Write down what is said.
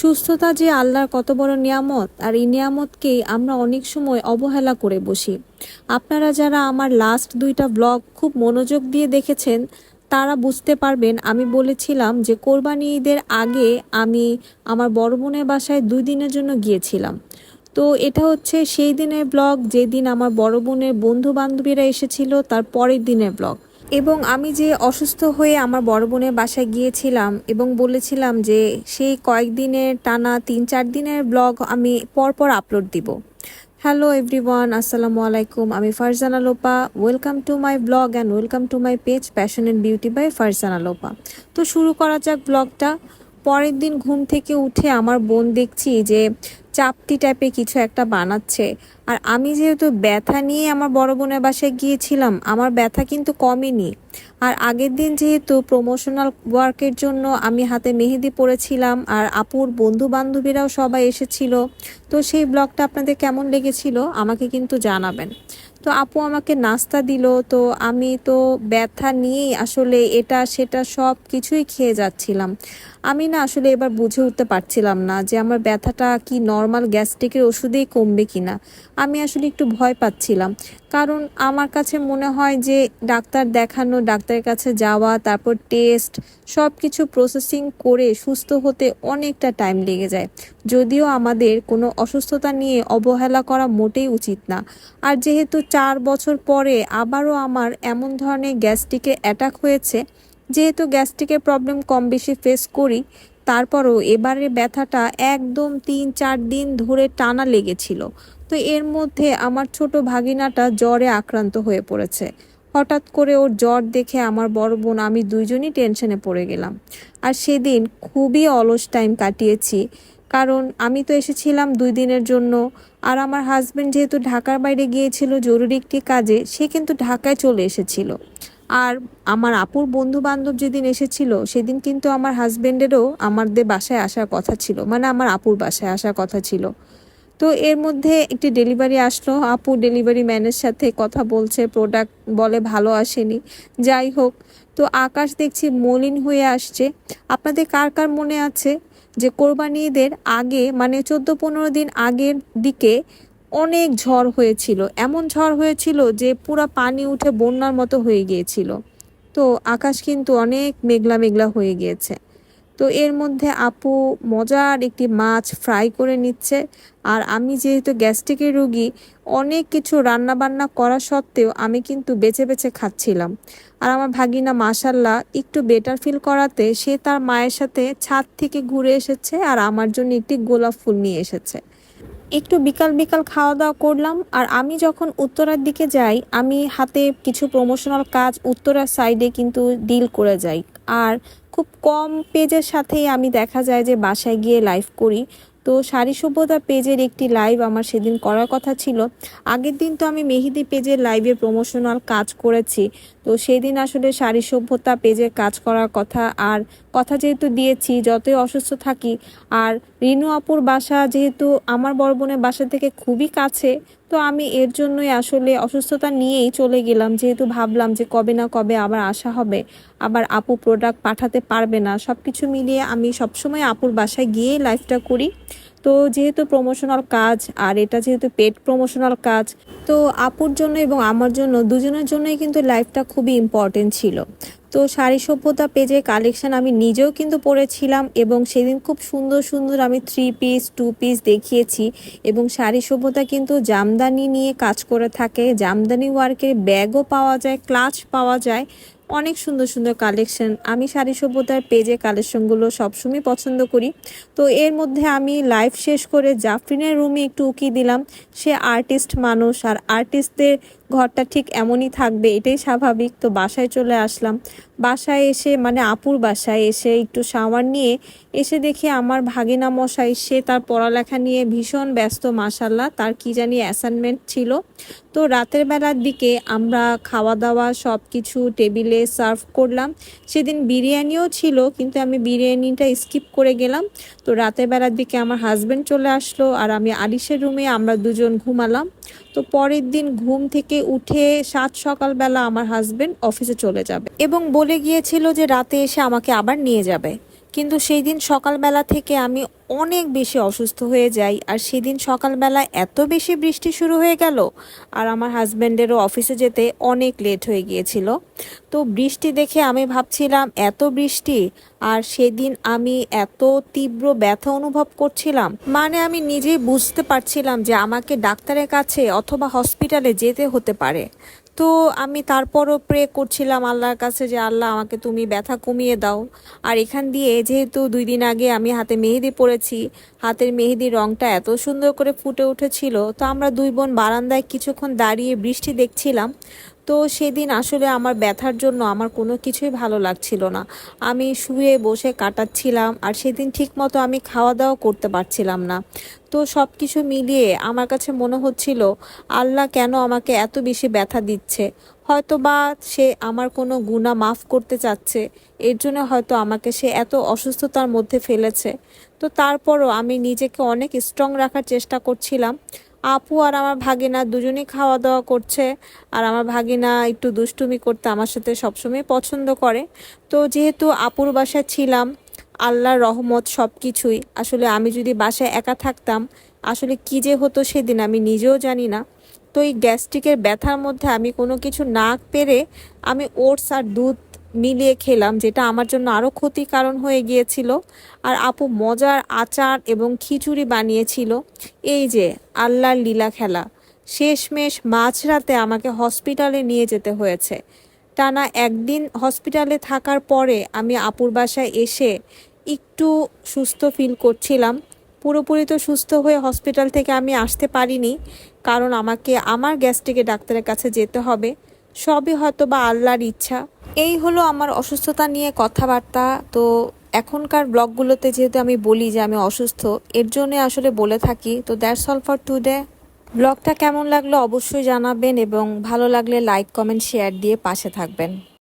সুস্থতা যে আল্লাহর কত বড় নিয়ামত, আর এই নিয়ামতকেই আমরা অনেক সময় অবহেলা করে বসি। আপনারা যারা আমার লাস্ট দুইটা ব্লগ খুব মনোযোগ দিয়ে দেখেছেন, তারা বুঝতে পারবেন আমি বলেছিলাম যে কোরবানি ঈদের আগে আমি আমার বড় বোনের বাসায় দুই দিনের জন্য গিয়েছিলাম। তো এটা হচ্ছে সেই দিনের ব্লগ যেদিন আমার বড় বোনের বন্ধু বান্ধবীরা এসেছিল, তার পরের দিনের ব্লগ এবং আমি যে অসুস্থ হয়ে আমার বড় বোনের বাসায় গিয়েছিলাম এবং বলেছিলাম যে সেই কয়েকদিনের টানা তিন চার দিনের ব্লগ আমি পরপর আপলোড দিব। হ্যালো এভরিওয়ান আসসালামু আলাইকুম। আমি Farzana Lopa. Welcome to my blog and welcome to my page passion and beauty by Farzana Lopa. তো শুরু করা যাক ব্লগটা পরের দিন ঘুম থেকে উঠে আমার বোন দেখছি যে চাপটি টাইপের কিছু একটা বানাচ্ছে। আর আমি যেহেতু ব্যথা নিয়ে আমার বড় বোনের বাসায় গিয়েছিলাম, আমার ব্যথা কিন্তু কমেনি। আর আগের দিন যেহেতু প্রমোশনাল ওয়ার্কের জন্য আমি হাতে মেহেদি পরেছিলাম আর আপুর বন্ধু বান্ধবীরাও সবাই এসেছিল, তো সেই ব্লগটা আপনাদের কেমন লেগেছিল আমাকে কিন্তু জানাবেন। তো আপু আমাকে নাস্তা দিল, তো আমি তো ব্যথা নিয়েই আসলে এটা, সেটা সব কিছুই খেয়ে যাচ্ছিলাম। আমি না আসলে এবার বুঝে উঠতে পারছিলাম না যে আমার ব্যথাটা কি নর্মাল গ্যাস্ট্রিকের ওষুধেই কমবে কি না আমি আসলে একটু ভয় পাচ্ছিলাম। কারণ আমার কাছে মনে হয় যে ডাক্তার দেখানো, ডাক্তারের কাছে যাওয়া, তারপর টেস্ট সব কিছু প্রসেসিং করে সুস্থ হতে অনেকটা টাইম লেগে যায়। যদিও আমাদের কোনো অসুস্থতা নিয়ে অবহেলা করা মোটেই উচিত না। আর যেহেতু চার বছর পরে আবারও আমার এমন ধরনের গ্যাস্ট্রিকের অ্যাটাক হয়েছে, যেহেতু গ্যাস্ট্রিকের প্রবলেম কম বেশি ফেস করি, তারপরও এবারে ব্যথাটা একদম তিন চার দিন ধরে টানা লেগেছিল। তো এর মধ্যে আমার ছোট ভাগিনাটা জ্বরে আক্রান্ত হয়ে পড়েছে। হঠাৎ করে ওর জ্বর দেখে আমার বড় বোন আমি দুইজনই টেনশনে পড়ে গেলাম। আর সেদিন খুবই অলস টাইম কাটিয়েছি। কারণ আমি তো এসেছিলাম দুই দিনের জন্য। আর আমার হাজব্যান্ড যেহেতু ঢাকার বাইরে গিয়েছিল জরুরি একটি কাজে, সে কিন্তু ঢাকায় চলে এসেছিল। আর আমার আপুর বন্ধু বান্ধব যেদিন এসেছিল, সেদিন কিন্তু আমার হাজব্যান্ডেরও আমাদের বাসায় আসার কথা ছিল। মানে আমার আপুর বাসায় আসার কথা ছিল। তো এর মধ্যে একটি ডেলিভারি আসলো। আপু ডেলিভারি ম্যানের সাথে কথা বলছে প্রোডাক্ট বলে ভালো আসেনি। যাই হোক, তো আকাশ দেখছি মলিন হয়ে আসছে। আপনাদের কার কার মনে আছে যে কোরবানি ঈদের আগে মানে চোদ্দ পনেরো দিন আগের দিকে অনেক ঝড় হয়েছিল? এমন ঝড় হয়েছিল যে পুরো পানি উঠে বন্যার মতো হয়ে গিয়েছিল। তো আকাশ কিন্তু অনেক মেঘলা মেঘলা হয়ে গিয়েছে। তো এর মধ্যে আপু মজার একটি মাছ ফ্রাই করে নিচ্ছে। আর আমি যেহেতু গ্যাস্ট্রিকের রুগী, অনেক কিছু রান্না বান্না করা সত্ত্বেও আমি কিন্তু বেছে বেছে খাচ্ছিলাম। আর আমার ভাগিনা মাসাল্লাহ একটু বেটার ফিল করাতে সে তার মায়ের সাথে ছাদ থেকে ঘুরে এসেছে আর আমার জন্য একটি গোলাপ ফুল নিয়ে এসেছে। একটু বিকাল বিকাল খাওয়া দাওয়া করলাম আর আমি যখন উত্তরার দিকে যাই, আমি হাতে কিছু প্রমোশনাল কাজ উত্তরার সাইডে কিন্তু ডিল করে যাই। আর খুব কম পেজের সাথেই আমি দেখা যায় যে বাসায় গিয়ে লাইভ করি। তো শাড়ি সভ্যতা পেজের একটি লাইভ আমার সেদিন করার কথা ছিল। আগের দিন তো আমি মেহেদি পেজের লাইভে প্রমোশনাল কাজ করেছি। তো সেই দিন আসলে শাড়ি সভ্যতা পেজে কাজ করার কথা, আর কথা যেহেতু দিয়েছি, যতই অসুস্থ থাকি, আর রিনু আপুর বাসা যেহেতু আমার বড় বোনের বাসা থেকে খুবই কাছে, তো আমি এর জন্যই আসলে অসুস্থতা নিয়েই চলে গেলাম। যেহেতু ভাবলাম যে কবে না কবে আবার আসা হবে, আবার আপু প্রোডাক্ট পাঠাতে পারবে না সব কিছু মিলিয়ে আমি সবসময় আপুর বাসায় গিয়েই লাইফটা করি। তো যেহেতু প্রমোশনাল কাজ আর এটা যেহেতু পেট প্রমোশনাল কাজ, তো আপুর জন্য এবং আমার জন্য, দুজনের জন্যই কিন্তু লাইফটা খুবই ইম্পর্টেন্ট ছিল। তো শাড়ি সভ্যতা পেজে কালেকশান আমি নিজেও কিন্তু পরেছিলাম এবং সেদিন খুব সুন্দর সুন্দর আমি থ্রি পিস টু পিস দেখিয়েছি এবং শাড়ি সভ্যতা কিন্তু জামদানি নিয়ে কাজ করে থাকে। জামদানি ওয়ার্কের ব্যাগও পাওয়া যায় ক্লাচ পাওয়া যায়। অনেক সুন্দর সুন্দর কালেকশন আমি শাড়ি সভ্যতার পেজে কালেকশনগুলো সবসময় পছন্দ করি। তো এর মধ্যে আমি লাইভ শেষ করে জাফরিনের রুমে একটু উকি দিলাম। সে আর্টিস্ট মানুষ আর আর্টিস্টদের ঘরটা ঠিক এমনই থাকবে, এটাই স্বাভাবিক। তো বাসায় চলে আসলাম। বাসায় এসে মানে আপুর বাসায় এসে একটু শাওয়ার নিয়ে এসে দেখি আমার ভাগিনা মশাই, সে তার পড়ালেখা নিয়ে ভীষণ ব্যস্ত মাসাল্লাহ তার কি জানি অ্যাসাইনমেন্ট ছিল। তো রাতের বেলার দিকে আমরা খাওয়া দাওয়া সব কিছু টেবিলে সার্ভ করলাম। সেদিন বিরিয়ানিও ছিল, কিন্তু আমি বিরিয়ানিটা স্কিপ করে গেলাম। তো রাতের বেলার দিকে আমার হাজব্যান্ড চলে আসলো আর আমি আলিশের রুমে আমরা দুজন ঘুমালাম। তো পরের দিন ঘুম থেকে উঠে সাত সকালবেলা আমার হাজবেন্ড অফিসে চলে যাবে এবং বলে গিয়েছিল যে রাতে এসে আমাকে আবার নিয়ে যাবে। কিন্তু সেই দিন সকালবেলা থেকে আমি অনেক বেশি অসুস্থ হয়ে যাই, আর সেদিন সকালবেলা এত বেশি বৃষ্টি শুরু হয়ে গেল, আর আমার হাজব্যান্ডেরও অফিসে যেতে অনেক লেট হয়ে গিয়েছিল। তো বৃষ্টি দেখে আমি ভাবছিলাম, এত বৃষ্টি, আর সেদিন আমি এত তীব্র ব্যথা অনুভব করছিলাম। মানে আমি নিজেই বুঝতে পারছিলাম যে আমাকে ডাক্তারের কাছে অথবা হসপিটালে যেতে হতে পারে। তো আমি তারপরও প্রে করছিলাম আল্লাহর কাছে যে, আল্লাহ, আমাকে তুমি ব্যথা কমিয়ে দাও। আর এখান দিয়ে যেহেতু দুই দিন আগে আমি হাতে মেহেদি পরেছি, হাতের মেহেদির রংটা এত সুন্দর করে ফুটে উঠেছিল, তো আমরা দুই বোন বারান্দায় কিছুক্ষণ দাঁড়িয়ে বৃষ্টি দেখছিলাম। তো সেদিন আসলে আমার ব্যথার জন্য আমার কোনো কিছুই ভালো লাগছিল না। আমি শুয়ে বসে কাটাচ্ছিলাম আর সেদিন ঠিকমতো আমি খাওয়া দাওয়া করতে পারছিলাম না। তো সব কিছু মিলিয়ে আমার কাছে মনে হচ্ছিল, আল্লাহ কেন আমাকে এত বেশি ব্যথা দিচ্ছে? হয়তো বা সে আমার কোনো গুণা মাফ করতে চাচ্ছে, এর জন্য হয়তো আমাকে সে এত অসুস্থতার মধ্যে ফেলেছে। তো তারপরও আমি নিজেকে অনেক স্ট্রং রাখার চেষ্টা করছিলাম। আপু আর আমার ভাগিনা দুজনেই খাওয়া দাওয়া করছে। আর আমার ভাগিনা একটু দুষ্টুমি করতে আমার সাথে সবসময় পছন্দ করে। তো যেহেতু আপুর বাসায় ছিলাম, আল্লাহর রহমত সব কিছুই আসলে আমি যদি বাসায় একা থাকতাম, আসলে কি যে হতো সেদিন আমি নিজেও জানি না। তো এই গ্যাস্ট্রিকের ব্যথার মধ্যে আমি কোনো কিছু না পেরে আমি ওটস আর দুধ মিলিয়ে খেলাম, যেটা আমার জন্য আরও ক্ষতির কারণ হয়ে গিয়েছিল। আর আপু মজার আচার এবং খিচুড়ি বানিয়েছিল। এই যে, আল্লাহর লীলা খেলা। শেষমেশ মাঝরাতে আমাকে হসপিটালে নিয়ে যেতে হয়েছে। টানা একদিন হসপিটালে থাকার পরে আমি আপুর বাসায় এসে একটু সুস্থ ফিল করছিলাম। পুরোপুরি তো সুস্থ হয়ে হসপিটাল থেকে আমি আসতে পারিনি, কারণ আমাকে আমার গ্যাস্ট্রিকে ডাক্তারের কাছে যেতে হবে। সবই হয়তো বা আল্লাহর ইচ্ছা। এই হলো আমার অসুস্থতা নিয়ে কথাবার্তা। তো এখনকার ব্লগগুলোতে যেহেতু আমি বলি যে আমি অসুস্থ, এর জন্য আসলে বলে থাকি। তো দ্যাটস অল ফর টুডে ব্লগটা কেমন লাগল অবশ্যই জানাবেন এবং ভালো লাগলে লাইক কমেন্ট শেয়ার দিয়ে পাশে থাকবেন।